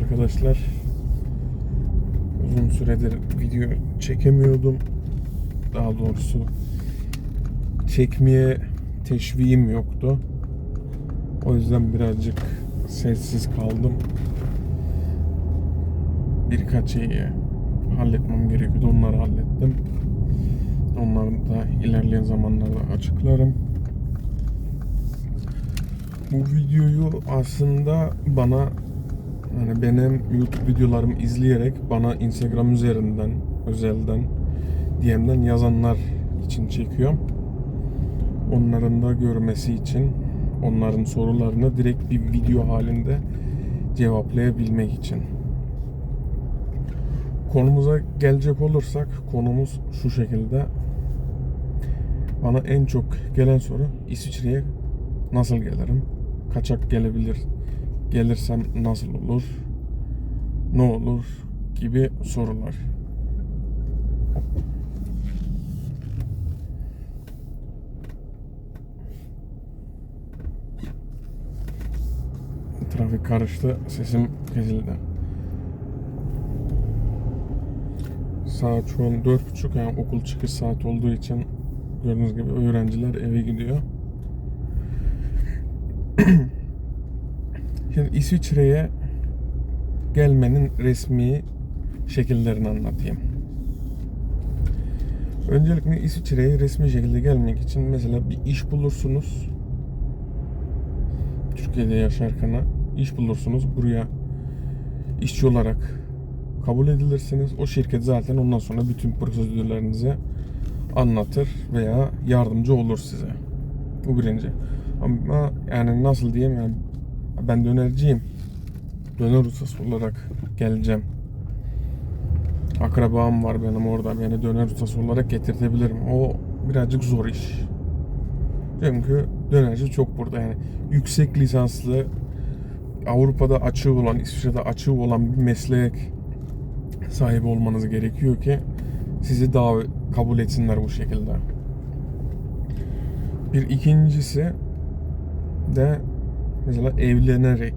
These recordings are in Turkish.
Arkadaşlar. Uzun süredir video çekemiyordum. Daha doğrusu çekmeye teşviğim yoktu. O yüzden birazcık sessiz kaldım. Birkaç şeyi halletmem gerekiyordu. Onları hallettim. Onları da ilerleyen zamanlarda açıklarım. Bu videoyu aslında bana hani benim YouTube videolarımı izleyerek bana Instagram üzerinden, özelden, DM'den yazanlar için çekiyorum. Onların da görmesi için, onların sorularını direkt bir video halinde cevaplayabilmek için. Konumuza gelecek olursak konumuz şu şekilde. Bana en çok gelen soru İsviçre'ye nasıl gelirim? Kaçak gelebilir. Gelirsem nasıl olur? Ne olur? gibi sorular. Trafik karıştı. Sesim kesildi. Saat şu an dört buçuk yani okul çıkış saat olduğu için gördüğünüz gibi öğrenciler eve gidiyor. Şimdi İsviçre'ye gelmenin resmi şekillerini anlatayım. Öncelikle İsviçre'ye resmi şekilde gelmek için mesela bir iş bulursunuz. Türkiye'de yaşarken iş bulursunuz. Buraya işçi olarak kabul edilirsiniz. O şirket zaten ondan sonra bütün prosedürlerinizi anlatır veya yardımcı olur size. Bu birinci. Ama yani nasıl diyeyim yani ben dönerciyim. Döner ustası olarak geleceğim. Akrabam var benim orada. Beni döner ustası olarak getirtebilirim. O birazcık zor iş. Çünkü dönerci çok burada yani. Yüksek lisanslı Avrupa'da açığı olan, İsviçre'de açığı olan bir meslek sahibi olmanız gerekiyor ki sizi daha kabul etsinler bu şekilde. Bir ikincisi de mesela evlenerek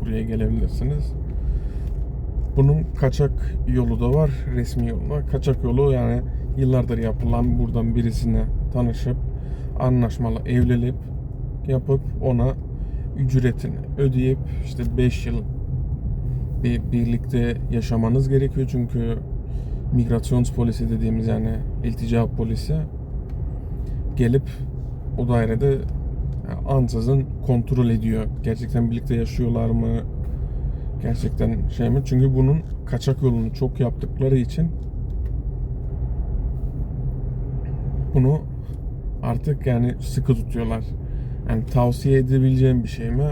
buraya gelebilirsiniz. Bunun kaçak yolu da var, resmi yolu. Kaçak yolu yani yıllardır yapılan buradan birisine tanışıp anlaşmalı evlenip yapıp ona ücretini ödeyip işte 5 yıl bir birlikte yaşamanız gerekiyor çünkü migrasyon polisi dediğimiz yani iltica polisi gelip o dairede ansızın kontrol ediyor. Gerçekten birlikte yaşıyorlar mı? Gerçekten şey mi? Çünkü bunun kaçak yolunu çok yaptıkları için bunu artık yani sıkı tutuyorlar. Yani tavsiye edebileceğim bir şey mi?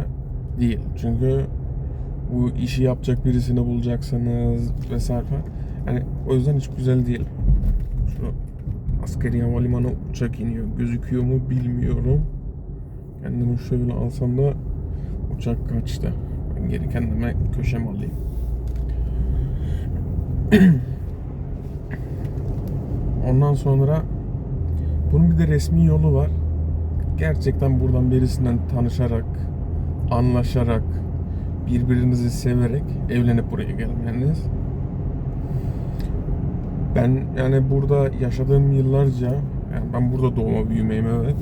Değil. Çünkü bu işi yapacak birisini bulacaksınız vesaire. Yani o yüzden hiç güzel değil. Şu askeri havalimanı uçak iniyor. Gözüküyor mu bilmiyorum. Kendimi şöyle alsam da uçak kaçtı. Ben geri kendime köşem alayım. Ondan sonra bunun bir de resmi yolu var. Gerçekten buradan birisinden tanışarak, anlaşarak, birbirinizi severek evlenip buraya gelmeniz. Ben yani burada yaşadığım yıllarca, yani ben burada doğma büyümeyim evet.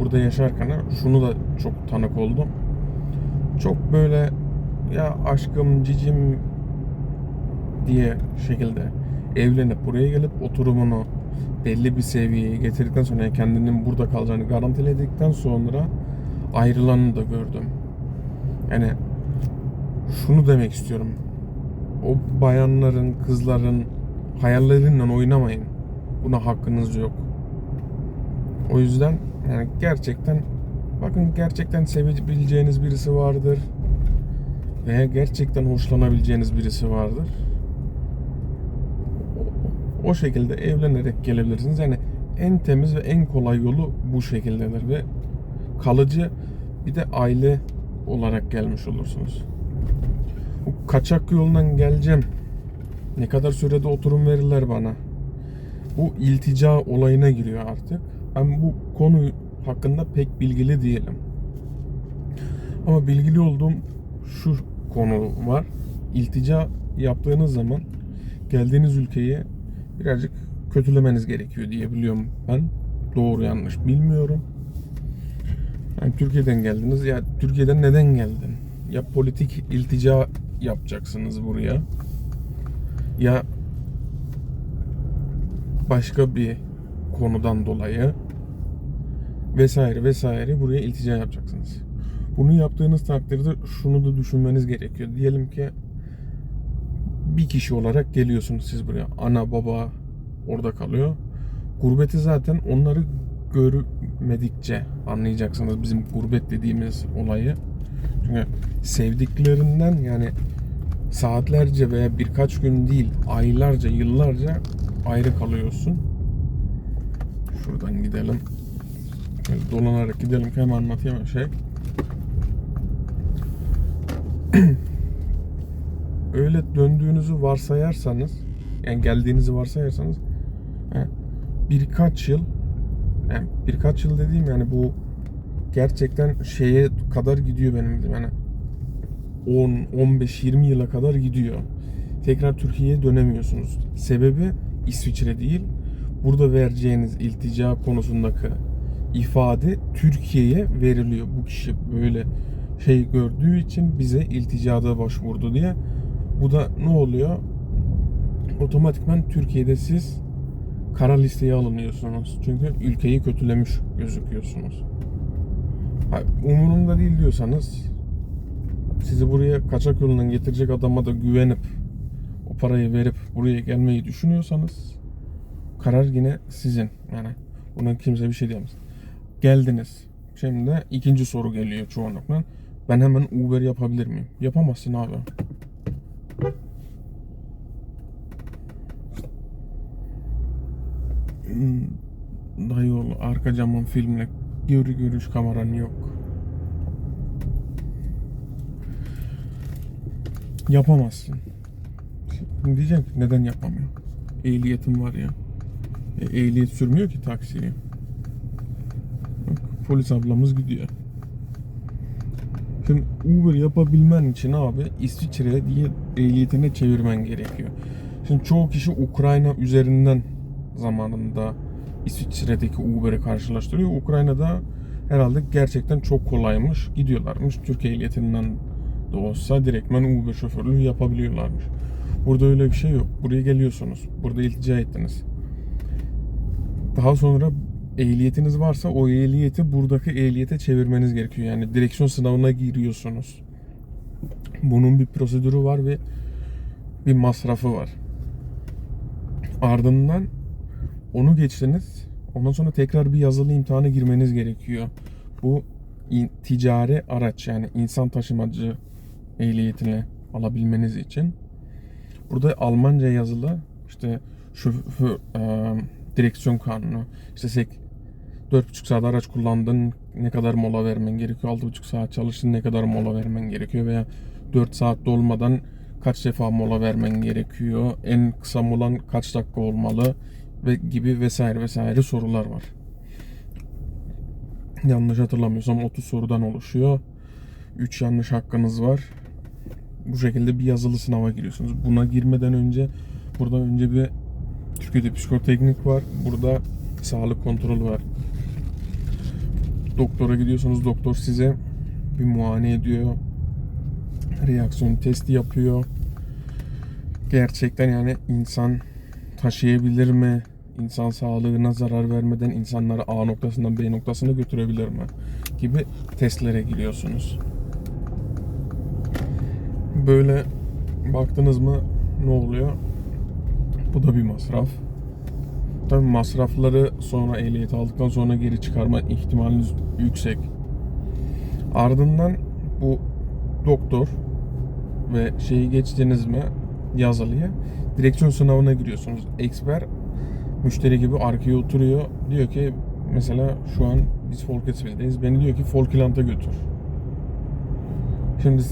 Burada yaşarken şunu da çok tanık oldum. Çok böyle ya aşkım, cicim diye şekilde evlenip buraya gelip oturumunu belli bir seviyeye getirdikten sonra yani kendinin burada kalacağını garantiledikten sonra ayrılanı da gördüm. Yani şunu demek istiyorum. O bayanların, kızların hayallerinden oynamayın. Buna hakkınız yok. O yüzden yani gerçekten bakın gerçekten sevebileceğiniz birisi vardır. Veya gerçekten hoşlanabileceğiniz birisi vardır. O şekilde evlenerek gelebilirsiniz. Yani en temiz ve en kolay yolu bu şekildedir ve kalıcı bir de aile olarak gelmiş olursunuz. Bu kaçak yolundan geleceğim. Ne kadar sürede oturum verirler bana? Bu iltica olayına giriyor artık. Ben bu konu hakkında pek bilgili değilim. Ama bilgili olduğum şu konu var. iltica yaptığınız zaman geldiğiniz ülkeyi birazcık kötülemeniz gerekiyor diye biliyorum ben. Doğru yanlış bilmiyorum. Yani Türkiye'den geldiniz. Ya Türkiye'den neden geldin? Ya politik iltica yapacaksınız buraya. Ya başka bir konudan dolayı vesaire vesaire buraya iltica yapacaksınız. Bunu yaptığınız takdirde şunu da düşünmeniz gerekiyor. Diyelim ki bir kişi olarak geliyorsunuz siz buraya. Ana baba orada kalıyor. Gurbeti zaten onları görmedikçe anlayacaksınız bizim gurbet dediğimiz olayı. Çünkü sevdiklerinden yani saatlerce veya birkaç gün değil aylarca yıllarca ayrı kalıyorsun. Şuradan gidelim. Dolanarak gidelim hemen anlatayım şey. Öyle döndüğünüzü varsayarsanız yani geldiğinizi varsayarsanız he, birkaç yıl yani birkaç yıl dediğim yani bu gerçekten şeye kadar gidiyor benim yani 10, 15, 20 yıla kadar gidiyor. Tekrar Türkiye'ye dönemiyorsunuz. Sebebi İsviçre değil. Burada vereceğiniz iltica konusundaki ifade Türkiye'ye veriliyor. Bu kişi böyle şey gördüğü için bize ilticada başvurdu diye. Bu da ne oluyor? Otomatikman Türkiye'de siz kara listeye alınıyorsunuz. Çünkü ülkeyi kötülemiş gözüküyorsunuz. Umurumda değil diyorsanız sizi buraya kaçak yolundan getirecek adama da güvenip o parayı verip buraya gelmeyi düşünüyorsanız karar yine sizin. Yani buna kimse bir şey diyemez. Geldiniz. Şimdi ikinci soru geliyor çoğunlukla. Ben hemen Uber yapabilir miyim? Yapamazsın abi. Hmm, Dayı oğlu arka camın filmle geri görüş kameran yok. Yapamazsın. Şimdi diyeceğim ki neden yapamıyor? Ehliyetim var ya. E, ehliyet sürmüyor ki taksiyi. Polis ablamız gidiyor. Şimdi Uber yapabilmen için abi İsviçre'ye diye ehliyetine çevirmen gerekiyor. Şimdi çoğu kişi Ukrayna üzerinden zamanında İsviçre'deki Uber'i karşılaştırıyor. Ukrayna'da herhalde gerçekten çok kolaymış. Gidiyorlarmış Türkiye ehliyetinden de olsa direktmen Uber şoförlüğü yapabiliyorlarmış. Burada öyle bir şey yok. Buraya geliyorsunuz. Burada iltica ettiniz. Daha sonra ehliyetiniz varsa o ehliyeti buradaki ehliyete çevirmeniz gerekiyor. Yani direksiyon sınavına giriyorsunuz. Bunun bir prosedürü var ve bir masrafı var. Ardından onu geçtiniz. Ondan sonra tekrar bir yazılı imtihana girmeniz gerekiyor. Bu ticari araç yani insan taşımacı ehliyetini alabilmeniz için. Burada Almanca yazılı işte şoför e, direksiyon kanunu işte sek 4,5 saat araç kullandın ne kadar mola vermen gerekiyor 6,5 saat çalıştın ne kadar mola vermen gerekiyor veya 4 saat dolmadan kaç defa mola vermen gerekiyor en kısa molan kaç dakika olmalı ve gibi vesaire vesaire sorular var. Yanlış hatırlamıyorsam 30 sorudan oluşuyor. 3 yanlış hakkınız var. Bu şekilde bir yazılı sınava giriyorsunuz. Buna girmeden önce burada önce bir Türkiye'de psikoteknik var. Burada sağlık kontrolü var. Doktora gidiyorsunuz. Doktor size bir muayene ediyor. Reaksiyon testi yapıyor. Gerçekten yani insan taşıyabilir mi? İnsan sağlığına zarar vermeden insanları A noktasından B noktasına götürebilir mi? Gibi testlere giriyorsunuz. Böyle baktınız mı ne oluyor? Bu da bir masraf. Tabii masrafları sonra ehliyet aldıktan sonra geri çıkarma ihtimaliniz yüksek. Ardından bu doktor ve şeyi geçtiniz mi yazılıya direksiyon sınavına giriyorsunuz. Eksper müşteri gibi arkaya oturuyor. Diyor ki mesela şu an biz Folketsville'deyiz. Beni diyor ki Falkland'a götür. Şimdi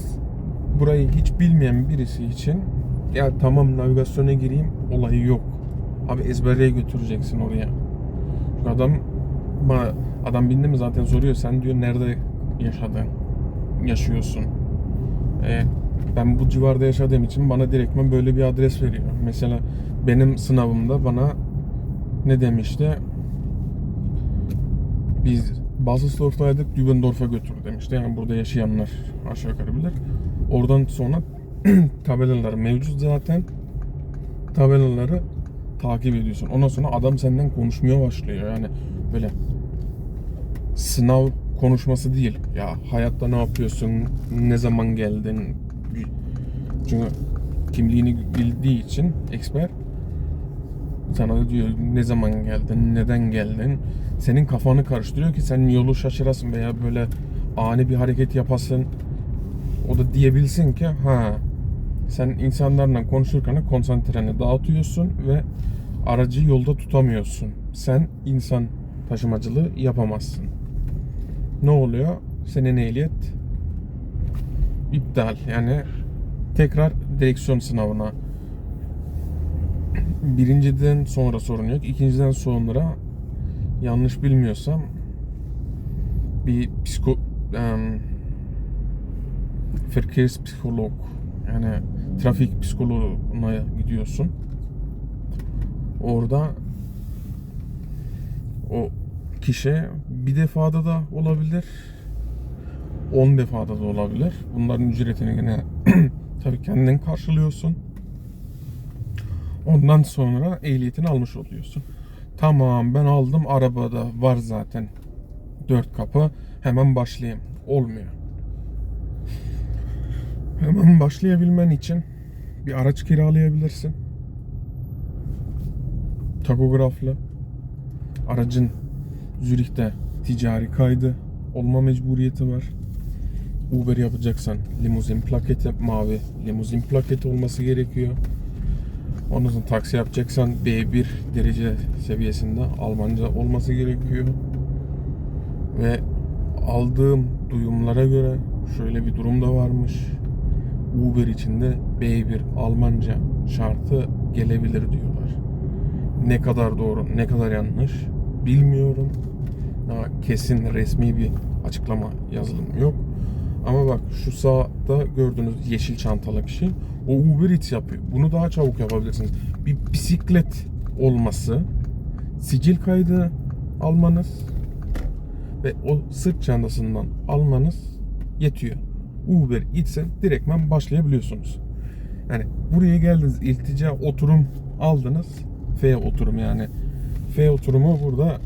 burayı hiç bilmeyen birisi için ya tamam navigasyona gireyim olayı yok. Abi ezberleye götüreceksin oraya. Adam bana adam bindi mi zaten soruyor sen diyor nerede yaşadın? Yaşıyorsun. E, ben bu civarda yaşadığım için bana direktmen böyle bir adres veriyor. Mesela benim sınavımda bana ne demişti? Biz Baselsdorf'taydık, Dübendorf'a götür demişti. Yani burada yaşayanlar aşağı yukarı bilir. Oradan sonra tabelalar mevcut zaten. Tabelaları takip ediyorsun. Ondan sonra adam senden konuşmaya başlıyor. Yani böyle sınav konuşması değil. Ya hayatta ne yapıyorsun? Ne zaman geldin? Çünkü kimliğini bildiği için expert sana da diyor ne zaman geldin, neden geldin? Senin kafanı karıştırıyor ki sen yolu şaşırasın veya böyle ani bir hareket yapasın. O da diyebilsin ki ha sen insanlarla konuşurken konsantreni dağıtıyorsun ve aracı yolda tutamıyorsun. Sen insan taşımacılığı yapamazsın. Ne oluyor? Senin ehliyet iptal. Yani tekrar direksiyon sınavına birinciden sonra sorun yok. İkinciden sonra yanlış bilmiyorsam bir psiko um, Verkehrspsikolog yani trafik psikoloğuna gidiyorsun. Orada o kişi bir defada da olabilir. 10 defada da olabilir. Bunların ücretini yine tabii kendin karşılıyorsun. Ondan sonra ehliyetini almış oluyorsun. Tamam ben aldım arabada var zaten. Dört kapı hemen başlayayım. Olmuyor. Hemen başlayabilmen için bir araç kiralayabilirsin. Takograflı. Aracın Zürih'te ticari kaydı olma mecburiyeti var. Uber yapacaksan limuzin plaketi, mavi limuzin plaketi olması gerekiyor. Ondan sonra taksi yapacaksan B1 derece seviyesinde Almanca olması gerekiyor. Ve aldığım duyumlara göre şöyle bir durum da varmış. Uber içinde B1 Almanca şartı gelebilir diyorlar. Ne kadar doğru, ne kadar yanlış bilmiyorum. Daha kesin resmi bir açıklama yazılım yok. Ama bak şu sağda gördüğünüz yeşil çantalı kişi o Uber Eats yapıyor. Bunu daha çabuk yapabilirsiniz. Bir bisiklet olması, sicil kaydı almanız ve o sırt çantasından almanız yetiyor. Uber Eats'e direktmen başlayabiliyorsunuz. Yani buraya geldiniz iltica oturum aldınız. F oturum yani. F oturumu burada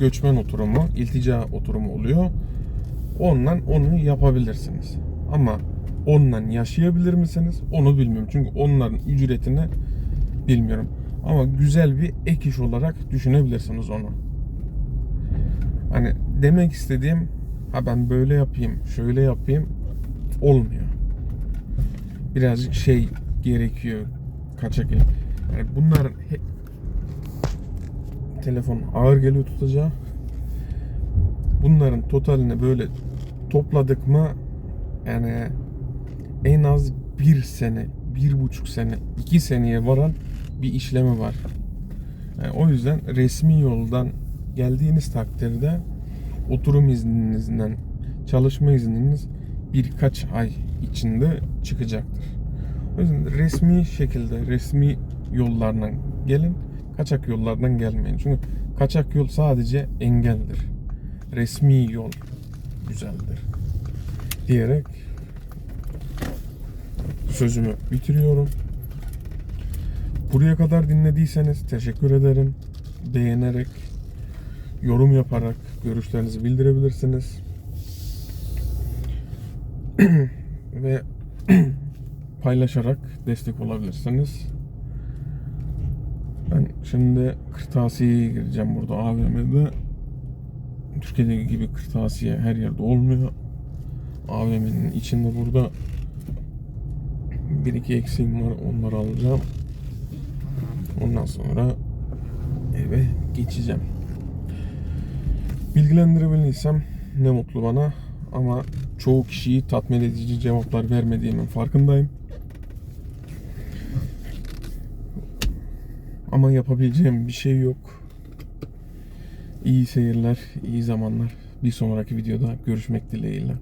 göçmen oturumu, iltica oturumu oluyor. Ondan onu yapabilirsiniz. Ama ondan yaşayabilir misiniz? Onu bilmiyorum. Çünkü onların ücretini bilmiyorum. Ama güzel bir ek iş olarak düşünebilirsiniz onu. Hani demek istediğim ha ben böyle yapayım, şöyle yapayım olmuyor. Birazcık şey gerekiyor kaçak el. Yani bunlar he- telefon ağır geliyor tutacağı. Bunların totalini böyle topladık mı yani en az bir sene, bir buçuk sene, iki seneye varan bir işlemi var. Yani o yüzden resmi yoldan geldiğiniz takdirde oturum izninizden çalışma izniniz birkaç ay içinde çıkacaktır. O yüzden resmi şekilde resmi yollardan gelin, kaçak yollardan gelmeyin. Çünkü kaçak yol sadece engeldir. Resmi yol güzeldir. Diyerek sözümü bitiriyorum. Buraya kadar dinlediyseniz teşekkür ederim. Beğenerek, yorum yaparak görüşlerinizi bildirebilirsiniz. Ve paylaşarak destek olabilirsiniz. Ben şimdi kırtasiyeye gireceğim burada AVM'de. Türkiye'deki gibi kırtasiye her yerde olmuyor. AVM'nin içinde burada bir iki eksiğim var onları alacağım. Ondan sonra eve geçeceğim. Bilgilendirebildiysem ne mutlu bana ama çoğu kişiyi tatmin edici cevaplar vermediğimin farkındayım. Ama yapabileceğim bir şey yok. İyi seyirler, iyi zamanlar. Bir sonraki videoda görüşmek dileğiyle.